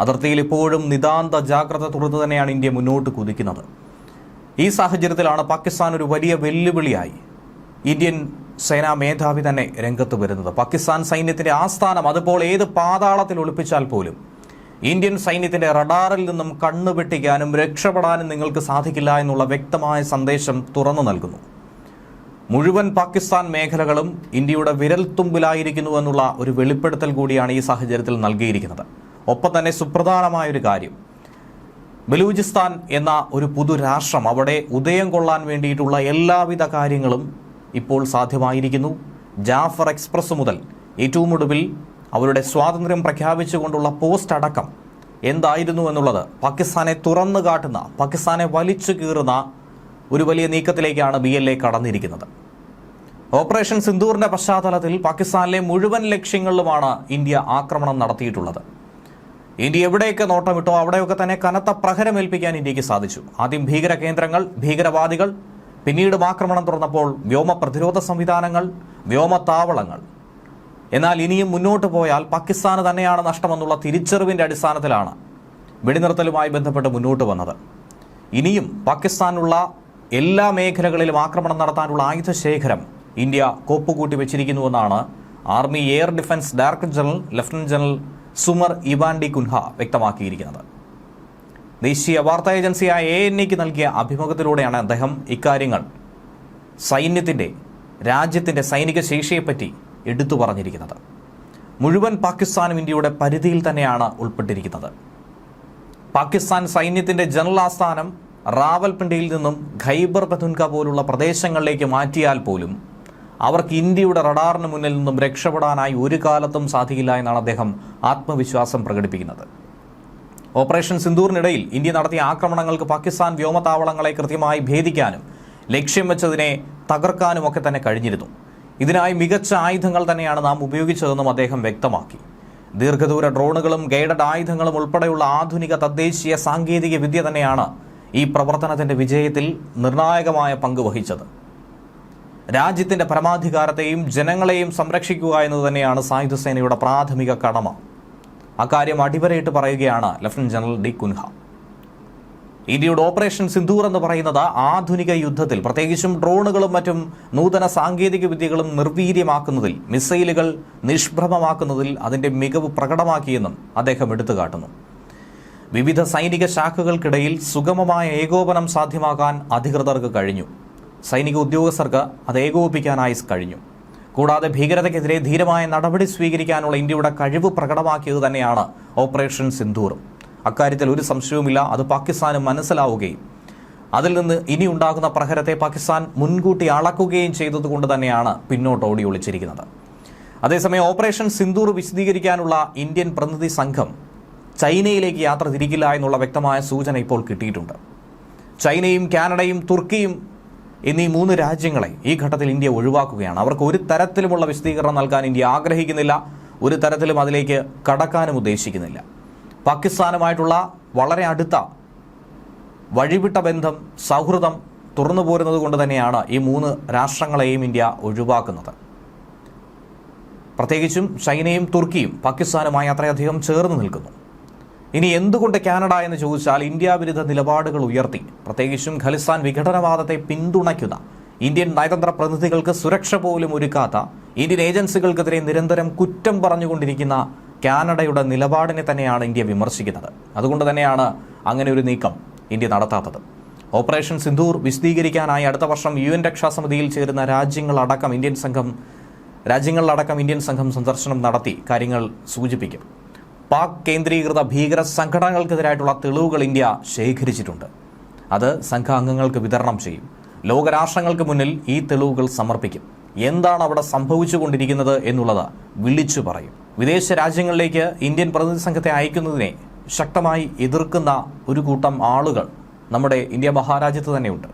അതിർത്തിയിൽ ഇപ്പോഴും നിതാന്ത ജാഗ്രത തുടർന്ന് തന്നെയാണ് ഇന്ത്യ മുന്നോട്ട് കുതിക്കുന്നത്. ഈ സാഹചര്യത്തിലാണ് പാകിസ്ഥാൻ ഒരു വലിയ വെല്ലുവിളിയായി ഇന്ത്യൻ സേനാ മേധാവി തന്നെ രംഗത്ത് വരുന്നത്. പാകിസ്ഥാൻ സൈന്യത്തിന്റെ ആസ്ഥാനം അതിപ്പോൾ ഏത് പാതാളത്തിൽ ഒളിപ്പിച്ചാൽ പോലും ഇന്ത്യൻ സൈന്യത്തിന്റെ റഡാറിൽ നിന്നും കണ്ണുവെട്ടിക്കാനും രക്ഷപ്പെടാനും നിങ്ങൾക്ക് സാധിക്കില്ല എന്നുള്ള വ്യക്തമായ സന്ദേശം തുറന്നു നൽകുന്നു. മുഴുവൻ പാകിസ്ഥാൻ മേഖലകളും ഇന്ത്യയുടെ വിരൽത്തുമ്പിലായിരിക്കുന്നു എന്നുള്ള ഒരു വെളിപ്പെടുത്തൽ കൂടിയാണ് ഈ സാഹചര്യത്തിൽ നൽകിയിരിക്കുന്നത്. ഒപ്പം തന്നെ സുപ്രധാനമായ ഒരു കാര്യം. ബലൂചിസ്ഥാൻ എന്ന ഒരു പുതു രാഷ്ട്രം അവിടെ ഉദയം കൊള്ളാൻ വേണ്ടിയിട്ടുള്ള എല്ലാവിധ കാര്യങ്ങളും ഇപ്പോൾ സാധ്യമായിരിക്കുന്നു. ജാഫർ എക്സ്പ്രസ് മുതൽ ഏറ്റവും ഒടുവിൽ അവരുടെ സ്വാതന്ത്ര്യം പ്രഖ്യാപിച്ചുകൊണ്ടുള്ള പോസ്റ്റ് അടക്കം എന്തായിരുന്നു എന്നുള്ളത് പാകിസ്ഥാനെ തുറന്നു കാട്ടുന്ന പാകിസ്ഥാനെ വലിച്ചു കീറുന്ന ഒരു വലിയ നീക്കത്തിലേക്കാണ് ബി എൽ കടന്നിരിക്കുന്നത്. ഓപ്പറേഷൻ സിന്ദൂറിന്റെ പശ്ചാത്തലത്തിൽ പാകിസ്ഥാനിലെ മുഴുവൻ ലക്ഷ്യങ്ങളിലുമാണ് ഇന്ത്യ ആക്രമണം നടത്തിയിട്ടുള്ളത്. ഇന്ത്യ എവിടെയൊക്കെ നോട്ടമിട്ടോ അവിടെയൊക്കെ തന്നെ കനത്ത പ്രഹരമേൽപ്പിക്കാൻ ഇന്ത്യയ്ക്ക് സാധിച്ചു. ആദ്യം ഭീകര കേന്ദ്രങ്ങൾ ഭീകരവാദികൾ പിന്നീട് ആക്രമണം തുറന്നപ്പോൾ വ്യോമ പ്രതിരോധ സംവിധാനങ്ങൾ വ്യോമ താവളങ്ങൾ. എന്നാൽ ഇനിയും മുന്നോട്ട് പോയാൽ പാകിസ്ഥാന് തന്നെയാണ് നഷ്ടമെന്നുള്ള തിരിച്ചറിവിന്റെ അടിസ്ഥാനത്തിലാണ് വെടിനിർത്തലുമായി ബന്ധപ്പെട്ട് മുന്നോട്ട് വന്നത്. ഇനിയും പാകിസ്ഥാനുള്ള എല്ലാ മേഖലകളിലും ആക്രമണം നടത്താനുള്ള ആയുധ ആയുധശേഖരം ഇന്ത്യ കോപ്പുകൂട്ടി വെച്ചിരിക്കുന്നുവെന്നാണ് army air defence director general lieutenant general Sumer Ivan D'Cunha വ്യക്തമാക്കിയിരിക്കുന്നത്. ദേശീയ വാർത്താ ഏജൻസിയായ എ എൻ എക്ക് നൽകിയ അഭിമുഖത്തിലൂടെയാണ് അദ്ദേഹം ഇക്കാര്യങ്ങൾ സൈന്യത്തിന്റെ രാജ്യത്തിന്റെ സൈനിക ശേഷിയെപ്പറ്റി എടുത്തു പറഞ്ഞിരിക്കുന്നത്. മുഴുവൻ പാകിസ്ഥാനും ഇന്ത്യയുടെ പരിധിയിൽ തന്നെയാണ് ഉൾപ്പെട്ടിരിക്കുന്നത്. പാകിസ്ഥാൻ സൈന്യത്തിന്റെ ജനറൽ ആസ്ഥാനം റാവൽപിണ്ടിയിൽ നിന്നും ഖൈബർ പതുൻക പോലുള്ള പ്രദേശങ്ങളിലേക്ക് മാറ്റിയാൽ പോലും അവർക്ക് ഇന്ത്യയുടെ റഡാറിന് മുന്നിൽ നിന്നും രക്ഷപ്പെടാനായി ഒരു കാലത്തും സാധിക്കില്ല എന്നാണ് അദ്ദേഹം ആത്മവിശ്വാസം പ്രകടിപ്പിക്കുന്നത്. ഓപ്പറേഷൻ സിന്ദൂറിനിടയിൽ ഇന്ത്യ നടത്തിയ ആക്രമണങ്ങൾക്ക് പാകിസ്ഥാൻ വ്യോമതാവളങ്ങളെ കൃത്യമായി ഭേദിക്കാനും ലക്ഷ്യം വെച്ചതിനെ തകർക്കാനും ഒക്കെ തന്നെ കഴിഞ്ഞിരുന്നു. ഇതിനായി മികച്ച ആയുധങ്ങൾ തന്നെയാണ് നാം ഉപയോഗിച്ചതെന്നും അദ്ദേഹം വ്യക്തമാക്കി. ദീർഘദൂര ഡ്രോണുകളും ഗൈഡഡ് ആയുധങ്ങളും ഉൾപ്പെടെയുള്ള ആധുനിക തദ്ദേശീയ സാങ്കേതിക വിദ്യ തന്നെയാണ് ഈ പ്രവർത്തനത്തിന്റെ വിജയത്തിൽ നിർണായകമായ പങ്ക് വഹിച്ചത്. രാജ്യത്തിന്റെ പരമാധികാരത്തെയും ജനങ്ങളെയും സംരക്ഷിക്കുക എന്നത് തന്നെയാണ് സായുധസേനയുടെ പ്രാഥമിക കടമ. അക്കാര്യം അടിവരയിട്ട് പറയുകയാണ് ലഫ്റ്റനന്റ് ജനറൽ ഡി കുൻഹ. ഇന്ത്യയുടെ ഓപ്പറേഷൻ സിന്ധൂർ എന്ന് പറയുന്നത് ആധുനിക യുദ്ധത്തിൽ പ്രത്യേകിച്ചും ഡ്രോണുകളും മറ്റും നൂതന സാങ്കേതിക വിദ്യകളും നിർവീര്യമാക്കുന്നതിൽ മിസൈലുകൾ നിഷ്പ്രഭമാക്കുന്നതിൽ അതിന്റെ മികവ് പ്രകടമാക്കിയെന്നും അദ്ദേഹം എടുത്തുകാട്ടുന്നു. വിവിധ സൈനിക ശാഖകൾക്കിടയിൽ സുഗമമായ ഏകോപനം സാധ്യമാക്കാൻ അധികൃതർക്ക് കഴിഞ്ഞു. സൈനിക ഉദ്യോഗസ്ഥർക്ക് അത് ഏകോപിപ്പിക്കാനായി കഴിഞ്ഞു. കൂടാതെ ഭീകരതയ്ക്കെതിരെ ധീരമായ നടപടി സ്വീകരിക്കാനുള്ള ഇന്ത്യയുടെ കഴിവ് പ്രകടമാക്കിയത് തന്നെയാണ് ഓപ്പറേഷൻ സിന്ധൂർ അക്കാര്യത്തിൽ ഒരു സംശയവുമില്ല അത് പാകിസ്ഥാന് മനസ്സിലാവുകയും. അതിൽ നിന്ന് ഇനി ഉണ്ടാകുന്ന പ്രഹരത്തെ പാകിസ്ഥാൻ മുൻകൂട്ടി അളക്കുകയും ചെയ്തതുകൊണ്ട് തന്നെയാണ് പിന്നോട്ട് ഓടി ഒളിച്ചിരിക്കുന്നത്. അതേസമയം ഓപ്പറേഷൻ സിന്ധൂർ വിശദീകരിക്കാനുള്ള ഇന്ത്യൻ പ്രതിനിധി സംഘം ചൈനയിലേക്ക് യാത്ര തിരിക്കില്ല എന്നുള്ള വ്യക്തമായ സൂചന ഇപ്പോൾ കിട്ടിയിട്ടുണ്ട്. ചൈനയും കാനഡയും തുർക്കിയും എന്നീ മൂന്ന് രാജ്യങ്ങളെ ഈ ഘട്ടത്തിൽ ഇന്ത്യ ഒഴിവാക്കുകയാണ്. അവർക്ക് ഒരു തരത്തിലുമുള്ള വിശദീകരണം നൽകാൻ ഇന്ത്യ ആഗ്രഹിക്കുന്നില്ല. ഒരു തരത്തിലും അതിലേക്ക് കടക്കാനും ഉദ്ദേശിക്കുന്നില്ല. പാകിസ്ഥാനുമായിട്ടുള്ള വളരെ അടുത്ത വഴിവിട്ട ബന്ധം സൗഹൃദം തുറന്നു പോരുന്നത് കൊണ്ട് തന്നെയാണ് ഈ മൂന്ന് രാഷ്ട്രങ്ങളെയും ഇന്ത്യ ഒഴിവാക്കുന്നത്. പ്രത്യേകിച്ചും ചൈനയും തുർക്കിയും പാകിസ്ഥാനുമായി അത്രയധികം ചേർന്ന് നിൽക്കുന്നു. ഇനി എന്തുകൊണ്ട് കാനഡ എന്ന് ചോദിച്ചാൽ ഇന്ത്യ വിരുദ്ധ നിലപാടുകൾ ഉയർത്തി. പ്രത്യേകിച്ചും ഖലിസ്ഥാൻ വിഘടനവാദത്തെ പിന്തുണയ്ക്കുന്ന ഇന്ത്യൻ നയതന്ത്ര പ്രതിനിധികൾക്ക് സുരക്ഷ പോലും ഒരുക്കാത്ത ഇന്ത്യൻ ഏജൻസികൾക്കെതിരെ നിരന്തരം കുറ്റം പറഞ്ഞുകൊണ്ടിരിക്കുന്ന കാനഡയുടെ നിലപാടിനെ തന്നെയാണ് ഇന്ത്യ വിമർശിക്കുന്നത്. അതുകൊണ്ട് തന്നെയാണ് അങ്ങനെ ഒരു നീക്കം ഇന്ത്യ നടത്താത്തത്. ഓപ്പറേഷൻ സിന്ധൂർ വിശദീകരിക്കാനായി അടുത്ത വർഷം യു എൻ രക്ഷാസമിതിയിൽ ചേരുന്ന രാജ്യങ്ങളടക്കം ഇന്ത്യൻ സംഘം രാജ്യങ്ങളിലടക്കം ഇന്ത്യൻ സംഘം സന്ദർശനം നടത്തി കാര്യങ്ങൾ സൂചിപ്പിക്കും. പാക് കേന്ദ്രീകൃത ഭീകര സംഘടനകൾക്കെതിരായിട്ടുള്ള തെളിവുകൾ ഇന്ത്യ ശേഖരിച്ചിട്ടുണ്ട്. അത് സംഘാംഗങ്ങൾക്ക് വിതരണം ചെയ്യും. ലോകരാഷ്ട്രങ്ങൾക്ക് മുന്നിൽ ഈ തെളിവുകൾ സമർപ്പിക്കും. എന്താണ് അവിടെ സംഭവിച്ചുകൊണ്ടിരിക്കുന്നത് എന്നുള്ളത് വിളിച്ചു പറയും. വിദേശ രാജ്യങ്ങളിലേക്ക് ഇന്ത്യൻ പ്രതിനിധി സംഘത്തെ അയക്കുന്നതിനെ ശക്തമായി എതിർക്കുന്ന ഒരു കൂട്ടം ആളുകൾ നമ്മുടെ ഇന്ത്യ മഹാരാജ്യത്ത് തന്നെയുണ്ട്.